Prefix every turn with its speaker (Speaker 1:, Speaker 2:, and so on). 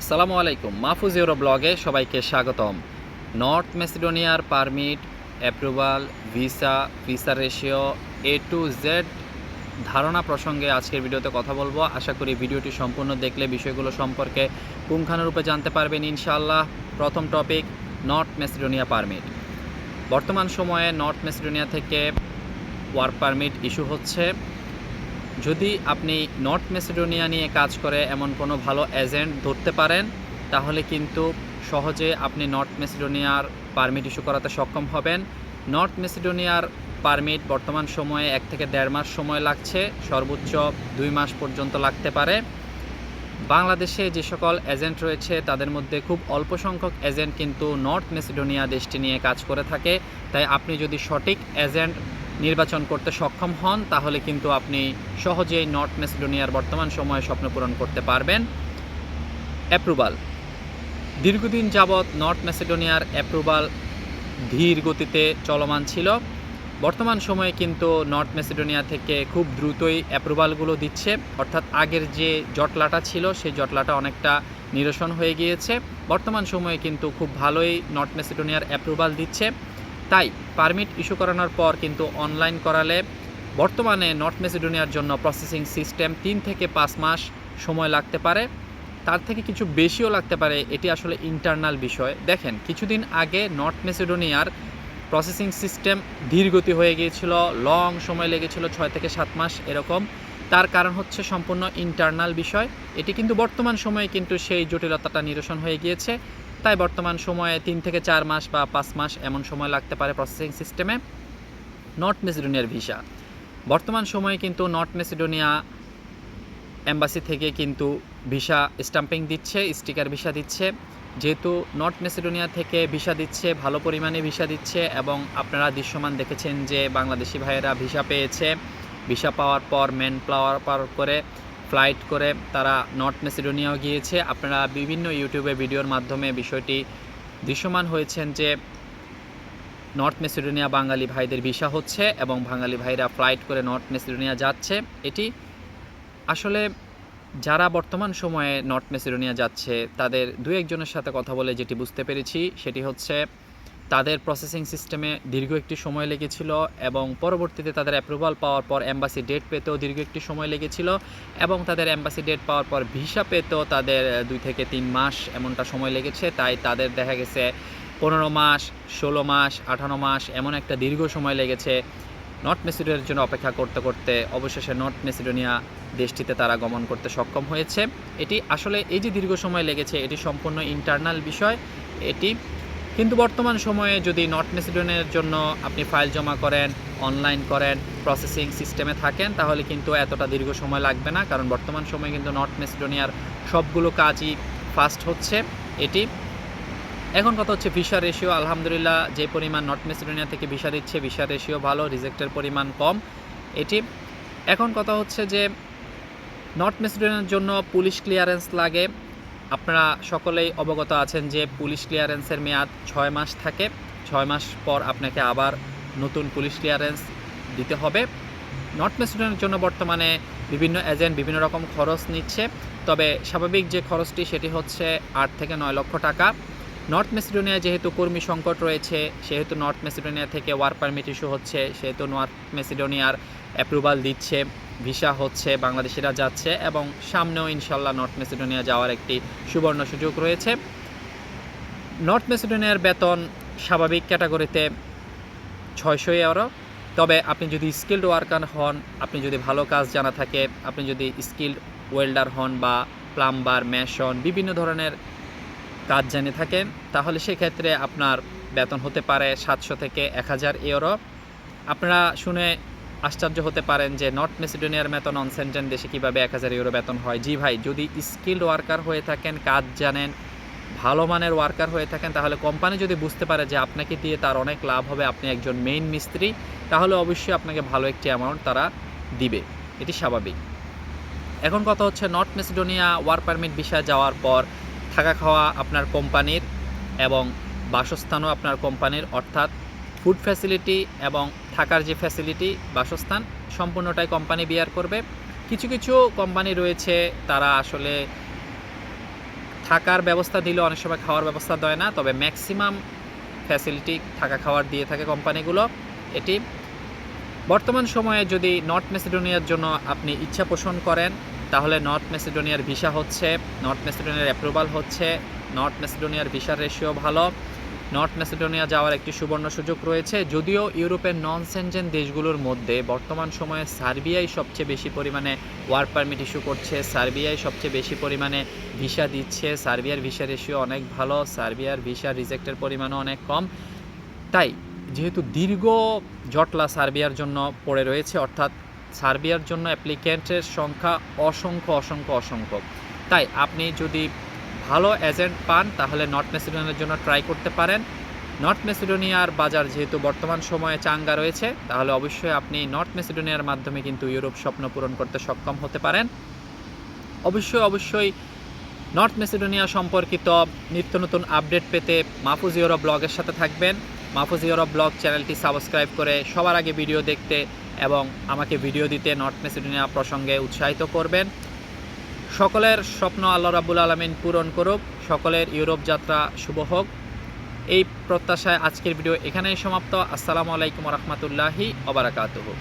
Speaker 1: আসসালামু আলাইকুম। মাহফুজ ইউরো ব্লগে সবাইকে স্বাগতম। North মেসিডোনিয়ার permit, approval, visa visa ratio, A to Z ধারণা প্রসঙ্গে আজকের ভিডিওতে কথা বলব। আশা করি ভিডিওটি সম্পূর্ণ দেখলে বিষয়গুলো সম্পর্কে পুঙ্খানুরূপে জানতে পারবেন ইনশাআল্লাহ। প্রথম টপিক, নর্থ মেসিডোনিয়া পারমিট। বর্তমান সময়ে নর্থ মেসিডোনিয়া থেকে ওয়ার্ক পারমিট ইস্যু হচ্ছে। যদি আপনি নর্থ মেসিডোনিয়া নিয়ে কাজ করে এমন কোনো ভালো এজেন্ট ধরতে পারেন, তাহলে কিন্তু সহজে আপনি নর্থ মেসিডোনিয়ার পারমিট ইস্যু করাতে সক্ষম হবেন। নর্থ মেসিডোনিয়ার পারমিট বর্তমান সময়ে এক থেকে দেড় মাস সময় লাগছে, সর্বোচ্চ দুই মাস পর্যন্ত লাগতে পারে। বাংলাদেশে যে সকল এজেন্ট রয়েছে, তাদের মধ্যে খুব অল্প সংখ্যক এজেন্ট কিন্তু নর্থ মেসিডোনিয়া দেশটি নিয়ে কাজ করে থাকে। তাই আপনি যদি সঠিক এজেন্ট নির্বাচন করতে সক্ষম হন, তাহলে কিন্তু আপনি সহজেই নর্থ মেসিডোনিয়ার বর্তমান সময়ে স্বপ্ন পূরণ করতে পারবেন। অ্যাপ্রুভাল দীর্ঘদিন যাবৎ নর্থ মেসিডোনিয়ার অ্যাপ্রুভাল ধীর গতিতে চলমান ছিল। বর্তমান সময়ে কিন্তু নর্থ মেসিডোনিয়া থেকে খুব দ্রুতই অ্যাপ্রুভালগুলো দিচ্ছে। অর্থাৎ আগের যে জটলাটা ছিল, সেই জটলাটা অনেকটা নিরসন হয়ে গিয়েছে। বর্তমান সময়ে কিন্তু খুব ভালোই নর্থ মেসিডোনিয়ার অ্যাপ্রুভাল দিচ্ছে। তাই পারমিট ইস্যু করানোর পর কিন্তু অনলাইন করালে বর্তমানে নর্থ মেসিডোনিয়ার জন্য প্রসেসিং সিস্টেম তিন থেকে পাঁচ মাস সময় লাগতে পারে। তার থেকে কিছু বেশিও লাগতে পারে, এটি আসলে ইন্টারনাল বিষয়। দেখেন, কিছুদিন আগে নর্থ মেসিডোনিয়ার প্রসেসিং সিস্টেম ধীরগতি হয়ে গিয়েছিল, লং সময় লেগেছিল, ছয় থেকে সাত মাস এরকম। তার কারণ হচ্ছে সম্পূর্ণ ইন্টারনাল বিষয়। এটি কিন্তু বর্তমান সময়ে কিন্তু সেই জটিলতাটা নিরসন হয়ে গিয়েছে। তাই বর্তমান সময়ে তিন থেকে চার মাস বা পাঁচ মাস এমন সময় লাগতে পারে প্রসেসিং সিস্টেমে নর্থ মেসিডোনিয়ার ভিসা বর্তমান সময়ে কিন্তু নর্থ মেসিডোনিয়া এম্বাসি থেকে কিন্তু ভিসা স্টাম্পিং দিচ্ছে স্টিকার ভিসা দিচ্ছে। যেহেতু নর্থ মেসিডোনিয়া থেকে ভিসা দিচ্ছে, ভালো পরিমাণে ভিসা দিচ্ছে এবং আপনারা দৃশ্যমান দেখেছেন যে বাংলাদেশি ভাইয়েরা ভিসা পেয়েছে। ভিসা পাওয়ার পর ম্যান পাওয়ার পর করে ফ্লাইট করে তারা নর্থ মেসিডোনিয়াও গিয়েছে। আপনারা বিভিন্ন ইউটিউবে ভিডিওর মাধ্যমে বিষয়টি দৃশ্যমান হয়েছেন যে নর্থ মেসিডোনিয়া বাঙালি ভাইদের ভিসা হচ্ছে এবং বাঙালি ভাইরা ফ্লাইট করে নর্থ মেসিডোনিয়া যাচ্ছে। এটি আসলে যারা বর্তমান সময়ে নর্থ মেসিডোনিয়া যাচ্ছে, তাদের দু একজনের সাথে কথা বলে যেটি বুঝতে পেরেছি, সেটি হচ্ছে তাদের প্রসেসিং সিস্টেমে দীর্ঘ একটি সময় লেগেছিল এবং পরবর্তীতে তাদের অ্যাপ্রুভাল পাওয়ার পর এম্বাসি ডেট পেতেও দীর্ঘ একটি সময় লেগেছিল এবং তাদের এম্বাসি ডেট পাওয়ার পর ভিসা পেতেও তাদের দুই থেকে তিন মাস এমনটা সময় লেগেছে। তাই তাদের দেখা গেছে পনেরো মাস, ষোলো মাস, আঠারো মাস এমন একটা দীর্ঘ সময় লেগেছে। নর্থ মেসিডোনিয়ার জন্য অপেক্ষা করতে করতে অবশেষে নর্থ মেসিডোনিয়া দেশটিতে তারা গমন করতে সক্ষম হয়েছে। এটি আসলে এই যে দীর্ঘ সময় লেগেছে, এটি সম্পূর্ণ ইন্টারনাল বিষয়। এটি কিন্তু বর্তমান সময়ে যদি নর্থ মেসিডোনিয়ার জন্য আপনি ফাইল জমা করেন অনলাইন করেন প্রসেসিং সিস্টেমে থাকেন, তাহলে কিন্তু এতটা দীর্ঘ সময় লাগবে না। কারণ বর্তমান সময়ে কিন্তু নর্থ মেসিডোনিয়ার সবগুলো কাজই ফাস্ট হচ্ছে এটি। এখন কথা হচ্ছে ভিসা রেশিও আলহামদুলিল্লাহ, যে পরিমাণ নর্থ মেসিডোনিয়া থেকে ভিসা দিচ্ছে ভিসা রেশিও ভালো রিজেক্টের পরিমাণ কম এটি। এখন কথা হচ্ছে যে নর্থ মেসিডোনিয়ার জন্য পুলিশ ক্লিয়ারেন্স লাগে। আপনারা সকলেই অবগত আছেন যে পুলিশ ক্লিয়ারেন্সের মেয়াদ ছয় মাস থাকে। ছয় মাস পর আপনাকে আবার নতুন পুলিশ ক্লিয়ারেন্স দিতে হবে। নর্থ মেসিডোনিয়ার জন্য বর্তমানে বিভিন্ন এজেন্ট বিভিন্ন রকম খরচ নিচ্ছে। তবে স্বাভাবিক যে খরচটি সেটি হচ্ছে আট থেকে নয় লক্ষ টাকা। নর্থ মেসিডোনিয়া যেহেতু কর্মী সংকট রয়েছে, সেহেতু নর্থ মেসিডোনিয়া থেকে ওয়ার্ক পারমিট ইস্যু হচ্ছে, সেহেতু নর্থ মেসিডোনিয়ার অ্যাপ্রুভাল দিচ্ছে। ভিসা হচ্ছে, বাংলাদেশিরা যাচ্ছে এবং সামনেও ইনশাল্লাহ নর্থ মেসিডোনিয়া যাওয়ার একটি সুবর্ণ সুযোগ রয়েছে। নর্থ মেসিডোনিয়ার বেতন স্বাভাবিক ক্যাটাগরিতে ছয়শো ইউরো তবে আপনি যদি স্কিল্ড ওয়ার্কার হন, আপনি যদি ভালো কাজ জানা থাকে, আপনি যদি স্কিল্ড ওয়েল্ডার হন বা প্লাম্বার মেশন বিভিন্ন ধরনের কাজ জেনে থাকেন তাহলে সেক্ষেত্রে আপনার বেতন হতে পারে সাতশো থেকে এক হাজার ইউরো আপনারা শুনে আশ্চর্য হতে পারেন যে নর্থ মেসিডোনিয়ার বেতন অন সেন্টেন দেশে কীভাবে এক হাজার ইউরো বেতন হয়। জি ভাই, যদি স্কিল্ড ওয়ার্কার হয়ে থাকেন, কাজ জানেন, ভালো মানের ওয়ার্কার হয়ে থাকেন, তাহলে কোম্পানি যদি বুঝতে পারে যে আপনাকে দিয়ে তার অনেক লাভ হবে, আপনি একজন মেইন মিস্ত্রি, তাহলে অবশ্যই আপনাকে ভালো একটি অ্যামাউন্ট তারা দিবে। এটি স্বাভাবিক। এখন কথা হচ্ছে নর্থ মেসিডোনিয়া ওয়ার্ক পারমিট বিষয়ে যাওয়ার পর থাকা খাওয়া আপনার কোম্পানির এবং বাসস্থানও আপনার কোম্পানির অর্থাৎ ফুড ফ্যাসিলিটি এবং থাকার যে ফ্যাসিলিটি, বাসস্থান, সম্পূর্ণটাই কোম্পানি বিয়ার করবে। কিছু কিছু কোম্পানি রয়েছে, তারা আসলে থাকার ব্যবস্থা দিলে অনেক সময় খাওয়ার ব্যবস্থা দেয় না, তবে ম্যাক্সিমাম ফ্যাসিলিটি থাকা খাওয়ার দিয়ে থাকে কোম্পানিগুলো এটি। বর্তমান সময়ে যদি নর্থ মেসিডোনিয়ার জন্য আপনি ইচ্ছা পোষণ করেন, তাহলে নর্থ মেসিডোনিয়ার ভিসা হচ্ছে, নর্থ মেসিডোনিয়ার অ্যাপ্রুভাল হচ্ছে, নর্থ মেসিডোনিয়ার ভিসার রেশিও ভালো নর্থ মেসিডোনিয়া যাওয়ার একটি সুবর্ণ সুযোগ রয়েছে। যদিও ইউরোপের নন সেনজেন দেশগুলোর মধ্যে বর্তমান সময়ে সার্বিয়াই সবচেয়ে বেশি পরিমাণে ওয়ার্ক পারমিট ইস্যু করছে। সার্বিয়াই সবচেয়ে বেশি পরিমাণে ভিসা দিচ্ছে। সার্বিয়ার ভিসা রেশিও অনেক ভালো, সার্বিয়ার ভিসা রিজেক্টের পরিমাণও অনেক কম। তাই যেহেতু দীর্ঘ জটলা সার্বিয়ার জন্য পড়ে রয়েছে, অর্থাৎ সার্বিয়ার জন্য অ্যাপ্লিক্যান্টের সংখ্যা অসংখ্য অসংখ্য অসংখ্য। তাই আপনি যদি ভালো এজেন্ট পান, তাহলে নর্থ মেসিডোনিয়ার জন্য ট্রাই করতে পারেন। নর্থ মেসিডোনিয়ার বাজার যেহেতু বর্তমান সময়ে চাঙ্গা রয়েছে, তাহলে অবশ্যই আপনি নর্থ মেসিডোনিয়ার মাধ্যমে কিন্তু ইউরোপ স্বপ্ন পূরণ করতে সক্ষম হতে পারেন। অবশ্যই অবশ্যই নর্থ মেসিডোনিয়া সম্পর্কিত নিত্য নতুন আপডেট পেতে মাহফুজ ইউরোপ ব্লগের সাথে থাকবেন। মাহফুজ ইউরোপ ব্লগ চ্যানেলটি সাবস্ক্রাইব করে সবার আগে ভিডিও দেখতে এবং আমাকে ভিডিও দিতে নর্থ মেসিডোনিয়া প্রসঙ্গে উৎসাহিত করবেন। সকলের স্বপ্ন আল্লাহ রাবুল আলমিন পূরণ করুক, সকলের ইউরোপ যাত্রা শুভ হোক। এই প্রত্যাশায় আজকের ভিডিও এখানেই সমাপ্ত। আসসালামু আলাইকুম রহমতুল্লাহি ওবরাকাতুহু